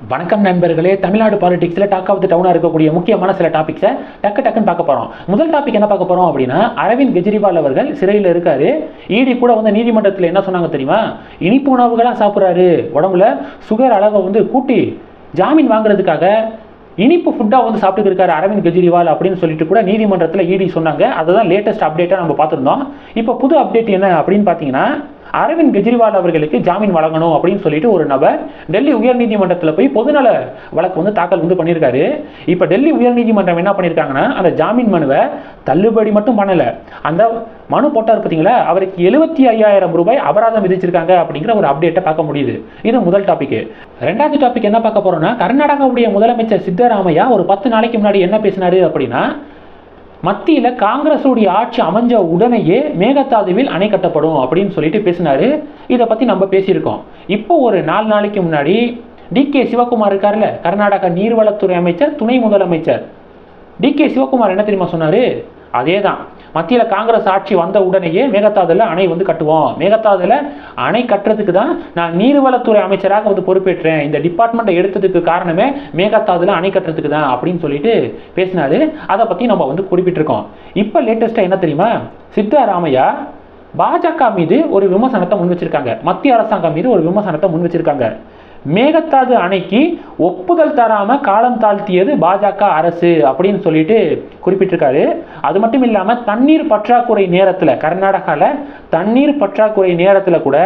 வணக்கம் நண்பர்களே. தமிழ்நாடு பாலிடிக்ஸில் டாக் ஆஃப் த டவுனாக இருக்கக்கூடிய முக்கியமான சில டாபிக்ஸை டக்கு டக்குன்னு பார்க்க போகிறோம் முதல் டாபிக் என்ன பார்க்க போகிறோம் அப்படின்னா அரவிந்த் கெஜ்ரிவால் அவர்கள் சிறையில் இருக்கார். ஈடி கூட வந்து நீதிமன்றத்தில் என்ன சொன்னாங்க தெரியுமா? இனிப்பு உணவுகளாக சாப்பிட்றாரு. உடம்புல சுகர் அளவை வந்து கூட்டி ஜாமீன் வாங்குறதுக்காக இனிப்பு ஃபுட்டாக வந்து சாப்பிட்டு இருக்காரு அரவிந்த் கெஜ்ரிவால் அப்படின்னு சொல்லிட்டு கூட நீதிமன்றத்தில் ஈடி சொன்னாங்க. அதுதான் லேட்டஸ்ட் அப்டேட்டாக நம்ம பார்த்துருந்தோம். இப்போ புது அப்டேட் என்ன அப்படின்னு பார்த்தீங்கன்னா அரவிந்த் கெஜ்ரிவால் அவர்களுக்கு ஜாமீன் வழங்கணும் அப்படின்னு சொல்லிட்டு ஒரு நபர் டெல்லி உயர்நீதிமன்றத்தில் போய் பொதுநல வழக்கு வந்து தாக்கல் வந்து பண்ணியிருக்காரு. இப்போ டெல்லி உயர்நீதிமன்றம் என்ன பண்ணியிருக்காங்கன்னா அந்த ஜாமீன் மனுவை தள்ளுபடி மட்டும் பண்ணலை. அந்த மனு போட்டார் பார்த்தீங்களா அவருக்கு எழுபத்தி ஐயாயிரம் ரூபாய் அபராதம் விதிச்சிருக்காங்க அப்படிங்கிற ஒரு அப்டேட்டை பார்க்க முடியுது. இது முதல் டாபிக் ரெண்டாவது டாபிக் என்ன பார்க்க போறோம்னா கர்நாடகாவுடைய முதலமைச்சர் சித்தராமையா ஒரு பத்து நாளைக்கு முன்னாடி என்ன பேசினாரு அப்படின்னா மத்தியில் காங்கிரஸுடைய ஆட்சி அமைஞ்ச உடனேயே மேகதாதுவில் அணை கட்டப்படும் அப்படின்னு சொல்லிட்டு பேசினாரு. இதை பற்றி நம்ம பேசியிருக்கோம். இப்போ ஒரு நாலு நாளைக்கு முன்னாடி டி கே சிவகுமார் இருக்கார்ல கர்நாடகா நீர்வளத்துறை அமைச்சர் துணை முதலமைச்சர். டி கே சிவகுமார் என்ன தெரியுமா சொன்னார்? அதே தான் மத்தியில் காங்கிரஸ் ஆட்சி வந்த உடனேயே மேகதாதுல அணை வந்து கட்டுவோம். மேகதாதுல அணை கட்டுறதுக்கு தான் நான் நீர்வளத்துறை அமைச்சராக வந்து பொறுப்பேற்றேன். இந்த டிபார்ட்மெண்ட்டை எடுத்ததுக்கு காரணமே மேகதாதுல அணை கட்டுறதுக்கு தான் அப்படின்னு சொல்லிட்டு பேசினாரு. அதை பற்றி நம்ம வந்து குறிப்பிட்டிருக்கோம். இப்போ லேட்டஸ்ட்டாக என்ன தெரியுமா? சித்தராமையா பாஜக மீது ஒரு விமர்சனத்தை முன் வச்சிருக்காங்க. மத்திய அரசாங்கம் மீது ஒரு விமர்சனத்தை முன் வச்சிருக்காங்க. மேகதாது அணைக்கு ஒப்புதல் தராமல் காலம் தாழ்த்தியது பாஜக அரசு அப்படின்னு சொல்லிட்டு குறிப்பிட்டிருக்காரு. அது மட்டும் இல்லாமல் தண்ணீர் பற்றாக்குறை நேரத்தில் கர்நாடகாவில் தண்ணீர் பற்றாக்குறை நேரத்தில் கூட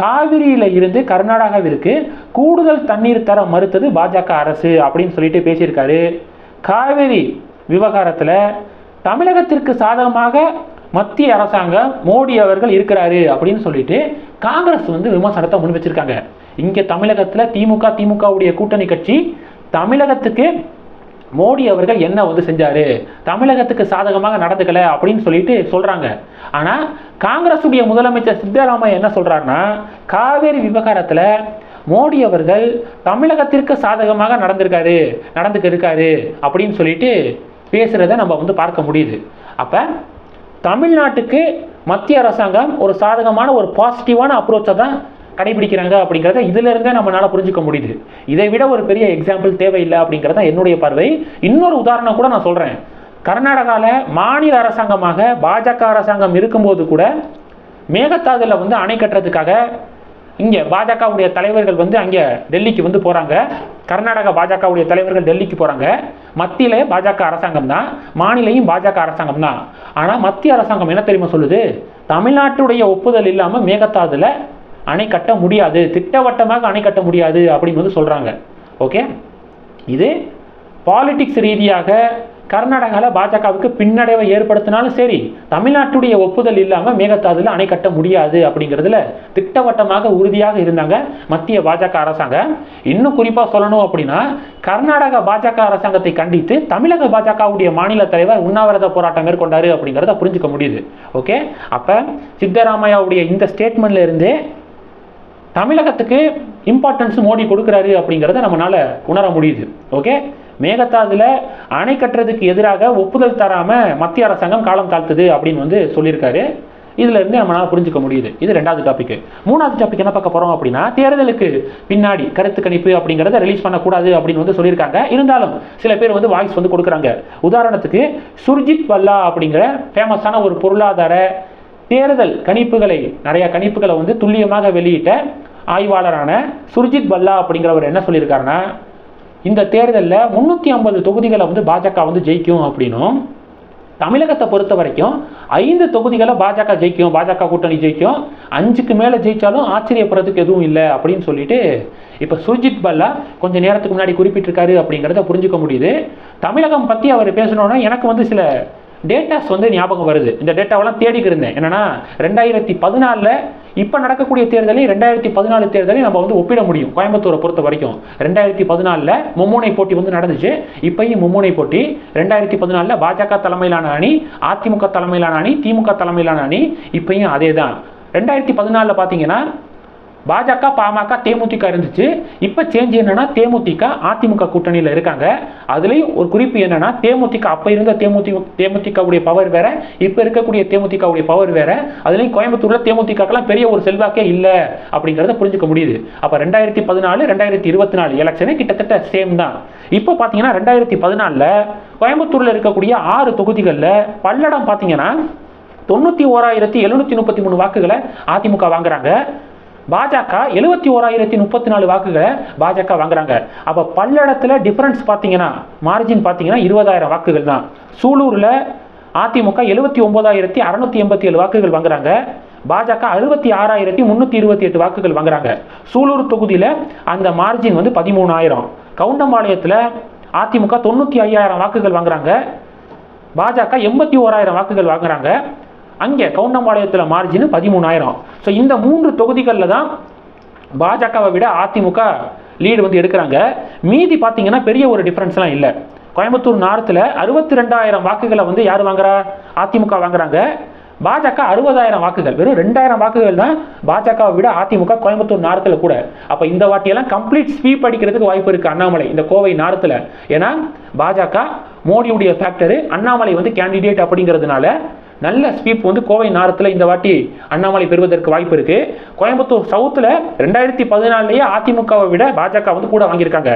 காவிரியில் இருந்து கர்நாடகாவிற்கு கூடுதல் தண்ணீர் தர மறுத்தது பாஜக அரசு அப்படின்னு சொல்லிட்டு பேசியிருக்காரு. காவிரி விவகாரத்தில் தமிழகத்திற்கு சாதகமாக மத்திய அரசாங்கம் மோடி அவர்கள் இருக்கிறாரு அப்படின்னு சொல்லிட்டு காங்கிரஸ் வந்து விமர்சனத்தை முன் வச்சிருக்காங்க. இங்கே தமிழகத்தில் திமுக திமுகவுடைய கூட்டணி கட்சி தமிழகத்துக்கு மோடி அவர்கள் என்ன வந்து செஞ்சாரு? தமிழகத்துக்கு சாதகமாக நடந்துக்கல அப்படின்னு சொல்லிட்டு சொல்றாங்க. ஆனா காங்கிரசுடைய முதலமைச்சர் சித்தராமையா என்ன சொல்றாருன்னா காவேரி விவகாரத்துல மோடி அவர்கள் தமிழகத்திற்கு சாதகமாக நடந்திருக்காரு நடந்துக்க இருக்காரு அப்படின்னு சொல்லிட்டு பேசுறத நம்ம வந்து பார்க்க முடியுது. அப்ப தமிழ்நாட்டுக்கு மத்திய அரசாங்கம் ஒரு சாதகமான ஒரு பாசிட்டிவான அப்ரோச்சை தான் கடைபிடிக்கிறாங்க அப்படிங்கிறத இதிலிருந்தே நம்மளால் புரிஞ்சுக்க முடியுது. இதை விட ஒரு பெரிய எக்ஸாம்பிள் தேவையில்லை அப்படிங்கிறத என்னுடைய பார்வை. இன்னொரு உதாரணம் கூட நான் சொல்கிறேன் கர்நாடகாவில் மாநில அரசாங்கமாக பாஜக அரசாங்கம் இருக்கும்போது கூட மேகதாதுல வந்து அணை கட்டுறதுக்காக இங்கே பாஜகவுடைய தலைவர்கள் வந்து அங்கே டெல்லிக்கு வந்து போகிறாங்க கர்நாடகா பாஜகவுடைய தலைவர்கள் டெல்லிக்கு போகிறாங்க மத்தியில் பாஜக அரசாங்கம் தான். மாநிலையும் பாஜக அரசாங்கம் தான். ஆனால் மத்திய அரசாங்கம் என்ன தெரியுமா சொல்லுது? தமிழ்நாட்டுடைய ஒப்புதல் இல்லாமல் மேகதாதுல அணை கட்ட முடியாது. திட்டவட்டமாக அணை கட்ட முடியாது அப்படின்னு வந்து சொல்கிறாங்க ஓகே இது பாலிட்டிக்ஸ் ரீதியாக கர்நாடகாவில் பாஜகவுக்கு பின்னடைவை ஏற்படுத்தினாலும் சரி தமிழ்நாட்டுடைய ஒப்புதல் இல்லாமல் மேகதாதுல அணை கட்ட முடியாது அப்படிங்கிறதுல திட்டவட்டமாக உறுதியாக இருந்தாங்க மத்திய பாஜக அரசாங்கம் இன்னும் குறிப்பாக சொல்லணும் அப்படின்னா கர்நாடக பாஜக அரசாங்கத்தை கண்டித்து தமிழக பாஜகவுடைய மாநில தலைவர் உண்ணாவிரத போராட்டம் மேற்கொண்டாரு அப்படிங்கிறத புரிஞ்சுக்க முடியுது. ஓகே? அப்போ சித்தராமையாவுடைய இந்த ஸ்டேட்மெண்ட்ல இருந்து தமிழகத்துக்கு இம்பார்ட்டன்ஸ் மோடி கொடுக்குறாரு அப்படிங்கிறத நம்மளால உணர முடியுது. ஓகே? மேகதாதுல அணை கட்டுறதுக்கு எதிராக ஒப்புதல் தராம மத்திய அரசாங்கம் காலம் தாழ்த்துது அப்படின்னு வந்து சொல்லியிருக்காரு. இதுல இருந்து நம்மளால புரிஞ்சுக்க முடியுது. இது ரெண்டாவது டாபிக் மூணாவது டாபிக் என்ன பார்க்க போறோம் அப்படின்னா தேர்தலுக்கு பின்னாடி கருத்து கணிப்பு அப்படிங்கிறத ரிலீஸ் பண்ணக்கூடாது அப்படின்னு வந்து சொல்லியிருக்காங்க. இருந்தாலும் சில பேர் வந்து வாய்ஸ் வந்து கொடுக்குறாங்க. உதாரணத்துக்கு சுர்ஜித் பல்லா அப்படிங்கிற ஃபேமஸான ஒரு பொருளாதார தேர்தல் கணிப்புகளை நிறைய கணிப்புகளை வந்து துல்லியமாக வெளியிட்ட ஆய்வாளரான சுர்ஜித் பல்லா அப்படிங்கிறவர் என்ன சொல்லியிருக்காருன்னா இந்த தேர்தலில் முந்நூற்றி ஐம்பது தொகுதிகளை வந்து பாஜக வந்து ஜெயிக்கும் அப்படின்னும் தமிழகத்தை பொறுத்த வரைக்கும் ஐந்து தொகுதிகளை பாஜக ஜெயிக்கும் பாஜக கூட்டணி ஜெயிக்கும் அஞ்சுக்கு மேலே ஜெயித்தாலும் ஆச்சரியப்படுறதுக்கு எதுவும் இல்லை அப்படின்னு சொல்லிட்டு இப்போ சுர்ஜித் பல்லா கொஞ்சம் நேரத்துக்கு முன்னாடி குறிப்பிட்டிருக்காரு அப்படிங்கிறத புரிஞ்சுக்க முடியுது. தமிழகம் பற்றி அவர் பேசணுன்னா எனக்கு வந்து சில டேட்டாஸ் வந்து ஞாபகம் வருது. இந்த டேட்டாவெல்லாம் தேடிக்கிருந்தேன் இருந்தேன். என்னன்னா ரெண்டாயிரத்தி பதினாலில் இப்போ நடக்கக்கூடிய தேர்தலையும் ரெண்டாயிரத்தி பதினாலு தேர்தலையும் நம்ம வந்து ஒப்பிட முடியும். கோயம்புத்தூரை பொறுத்த வரைக்கும். ரெண்டாயிரத்தி பதினாலில் மும்முனை போட்டி வந்து நடந்துச்சு. இப்பயும் மும்முனை போட்டி. ரெண்டாயிரத்தி பதினாலில் பாஜக தலைமையிலான அணி அதிமுக தலைமையிலான அணி திமுக தலைமையிலான அணி இப்பயும் அதே தான் ரெண்டாயிரத்தி பதினாலில் பார்த்தீங்கன்னா பாஜக பாமக தேமுதிக இருந்துச்சு. இப்போ சேஞ்ச் என்னன்னா தேமுதிக அதிமுக கூட்டணியில் இருக்காங்க. அதுலேயும் ஒரு குறிப்பு என்னன்னா தேமுதிக அப்போ இருந்த தேமுதிக தேமுதிகவுடைய பவர் வேற இப்போ இருக்கக்கூடிய தேமுதிகவுடைய பவர் வேற. அதுலேயும் கோயம்புத்தூர்ல தேமுதிகக்கெல்லாம் பெரிய ஒரு செல்வாக்கே இல்லை அப்படிங்கிறத புரிஞ்சுக்க முடியுது. அப்போ ரெண்டாயிரத்தி பதினாலு ரெண்டாயிரத்தி இருபத்தி நாலு எலெக்ஷனே கிட்டத்தட்ட சேம் தான். இப்போ பார்த்தீங்கன்னா ரெண்டாயிரத்தி பதினாலில் கோயம்புத்தூரில் இருக்கக்கூடிய ஆறு தொகுதிகளில் பல்லடம் பார்த்தீங்கன்னா தொண்ணூற்றி ஓராயிரத்தி எழுநூற்றி முப்பத்தி மூணு வாக்குகளை அதிமுக வாங்குறாங்க. பாஜக எழுபத்தி ஓராயிரத்தி முப்பத்தி நாலு வாக்குகளை பாஜக வாங்குறாங்க. அப்போ பல்லடத்தில் டிஃபரன்ஸ் பார்த்தீங்கன்னா மார்ஜின் பார்த்தீங்கன்னா இருபதாயிரம் வாக்குகள் தான். சூலூரில் அதிமுக எழுபத்தி ஒன்பதாயிரத்தி அறுநூத்தி எண்பத்தி ஏழு வாக்குகள் வாங்குறாங்க. பாஜக அறுபத்தி ஆறாயிரத்தி முந்நூற்றி இருபத்தி எட்டு வாக்குகள் வாங்குறாங்க. சூலூர் தொகுதியில் அந்த மார்ஜின் வந்து பதிமூணாயிரம். கவுண்டம்பாளையத்தில் அதிமுக தொண்ணூற்றி ஐயாயிரம் வாக்குகள் வாங்குறாங்க. பாஜக எண்பத்தி ஓராயிரம் வாக்குகள் வாங்குறாங்க. அங்கே கவுண்டம்பாளையத்தில் மார்ஜின் பதிமூணாயிரம். ஸோ இந்த மூன்று தொகுதிகளில் தான் பாஜகவை விட அதிமுக லீடு வந்து எடுக்கிறாங்க. மீதி பார்த்தீங்கன்னா பெரிய ஒரு டிஃப்ரென்ஸ்லாம் இல்லை. கோயம்புத்தூர் நார்த்தில் அறுபத்தி ரெண்டாயிரம் வாக்குகளை வந்து யார் வாங்குறா? அதிமுக வாங்குறாங்க. பாஜக அறுபதாயிரம் வாக்குகள். வெறும் ரெண்டாயிரம் வாக்குகள் தான் பாஜகவை விட அதிமுக கோயம்புத்தூர் நாரத்தில் கூட. அப்போ இந்த வாட்டியெல்லாம் கம்ப்ளீட் ஸ்வீப் அடிக்கிறதுக்கு வாய்ப்பு இருக்குது அண்ணாமலை இந்த கோவை நாரத்தில். ஏன்னா பாஜக மோடியுடைய ஃபேக்டரு அண்ணாமலை வந்து கேண்டிடேட் அப்படிங்கிறதுனால நல்ல ஸ்வீப் வந்து கோவை நாரத்தில் இந்த வாட்டி அண்ணாமலை பெறுவதற்கு வாய்ப்பு இருக்கு. கோயம்புத்தூர் சவுத்தில் ரெண்டாயிரத்தி பதினாலுலேயே அதிமுகவை விட பாஜக வந்து கூட வாங்கியிருக்காங்க.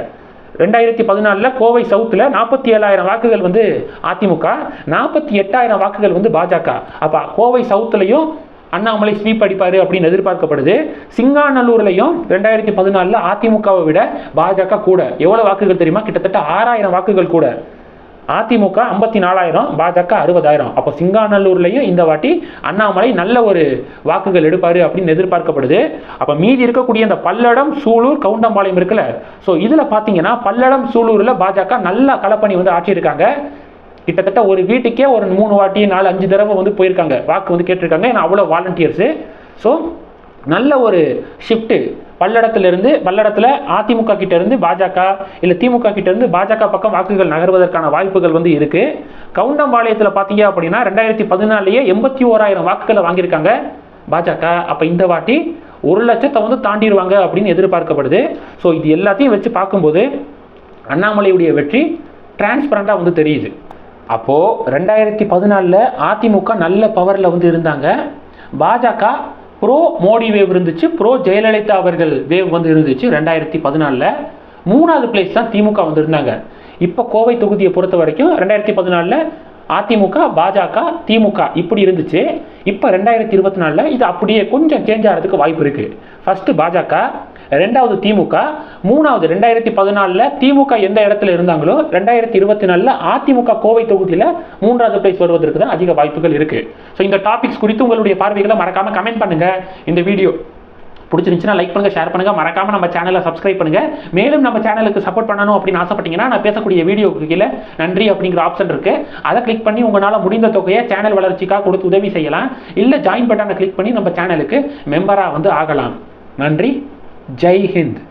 ரெண்டாயிரத்தி பதினாலில் கோவை சவுத்தில் நாற்பத்தி ஏழாயிரம் வாக்குகள் வந்து அதிமுக நாற்பத்தி எட்டாயிரம் வாக்குகள் வந்து பாஜக. அப்போ கோவை சவுத்துலையும் அண்ணாமலை ஸ்வீப் அடிப்பார் அப்படின்னு எதிர்பார்க்கப்படுது. சிங்காநல்லூர்லையும் ரெண்டாயிரத்தி பதினாலில் அதிமுகவை விட பாஜக கூட. எவ்வளோ வாக்குகள் தெரியுமா? கிட்டத்தட்ட ஆறாயிரம் வாக்குகள் கூட. அதிமுக ஐம்பத்தி நாலாயிரம் பாஜக அறுபதாயிரம். அப்போ சிங்காநல்லூர்லையும் இந்த வாட்டி அண்ணாமலை நல்ல ஒரு வாக்குகள் எடுப்பார் அப்படின்னு எதிர்பார்க்கப்படுது. அப்போ மீதி இருக்கக்கூடிய இந்த பல்லடம் சூலூர் கவுண்டம்பாளையம் இருக்குல்ல. ஸோ இதில் பார்த்தீங்கன்னா பல்லடம் சூலூரில் பாஜக நல்லா களப்பணி வந்து ஆற்றியிருக்காங்க. கிட்டத்தட்ட ஒரு வீட்டுக்கே ஒரு மூணு வாட்டி நாலு அஞ்சு தடவை வந்து போயிருக்காங்க. வாக்கு வந்து கேட்டிருக்காங்க. ஏன்னா அவ்வளோ வாலண்டியர்ஸு ஸோ நல்ல ஒரு ஷிஃப்ட்டு பல்லடத்திலிருந்து பல்லடத்தில் அதிமுக கிட்ட இருந்து பாஜக இல்லை திமுக கிட்ட இருந்து பாஜக பக்கம் வாக்குகள் நகர்வதற்கான வாய்ப்புகள் வந்து இருக்கு. கவுண்டம்பாளையத்தில் பார்த்தீங்க அப்படின்னா ரெண்டாயிரத்தி பதினாலேயே எண்பத்தி ஓராயிரம் வாக்குகளை வாங்கியிருக்காங்க பாஜக. அப்போ இந்த வாட்டி ஒரு லட்சத்தை வந்து தாண்டிடுவாங்க அப்படின்னு எதிர்பார்க்கப்படுது. ஸோ இது எல்லாத்தையும் வச்சு பார்க்கும்போது அண்ணாமலையுடைய வெற்றி டிரான்ஸ்பரண்டாக வந்து தெரியுது. அப்போது ரெண்டாயிரத்தி பதினாலில் அதிமுக நல்ல பவரில் வந்து இருந்தாங்க. பாஜக ப்ரோ மோடி வேவ் இருந்துச்சு. ப்ரோ ஜெயலலிதா அவர்கள் வேவ் வந்து இருந்துச்சு ரெண்டாயிரத்தி பதினாலில். மூணாவது பிளேஸ் தான் திமுக வந்திருந்தாங்க. இப்போ கோவை தொகுதியை பொறுத்த வரைக்கும் ரெண்டாயிரத்தி பதினாலில் அதிமுக பாஜக திமுக இப்படி இருந்துச்சு. இப்போ ரெண்டாயிரத்தி இருபத்தி நாலில் இது அப்படியே கொஞ்சம் சேஞ்ச் ஆகிறதுக்கு வாய்ப்பு இருக்குது ஃபஸ்ட்டு பாஜக ரெண்டாவது திமுக மூணாவது ரெண்டாயிரத்தி பதினாலில் திமுக எந்த இடத்துல இருந்தாங்களோ ரெண்டாயிரத்தி இருபத்தி நாலில் அதிமுக கோவை தொகுதியில் மூன்றாவது பிளேஸ் வருவதற்கு தான் அதிக வாய்ப்புகள் இருக்குது ஸோ இந்த டாபிக்ஸ் குறித்து உங்களுடைய பார்வைகளை மறக்காமல் கமெண்ட் பண்ணுங்கள் இந்த வீடியோ பிடிச்சிருந்துச்சுன்னா லைக் பண்ணுங்க ஷேர் பண்ணுங்கள் மறக்காம நம்ம சேனலை சப்ஸ்கிரைப் பண்ணுங்கள் மேலும் நம்ம சேனலுக்கு சப்போர்ட் பண்ணணும் அப்படின்னு ஆசைப்பட்டீங்கன்னா நான் பேசக்கூடிய வீடியோக்கு கீழே நன்றி அப்படிங்கிற ஆப்ஷன் இருக்குது அதை கிளிக் பண்ணி உங்களால் முடிந்த தொகையை சேனல் வளர்ச்சிக்காக கொடுத்து உதவி செய்யலாம். இல்லை ஜாயின் பட்டனை கிளிக் பண்ணி நம்ம சேனலுக்கு மெம்பராக வந்து ஆகலாம். நன்றி. जय हिंद।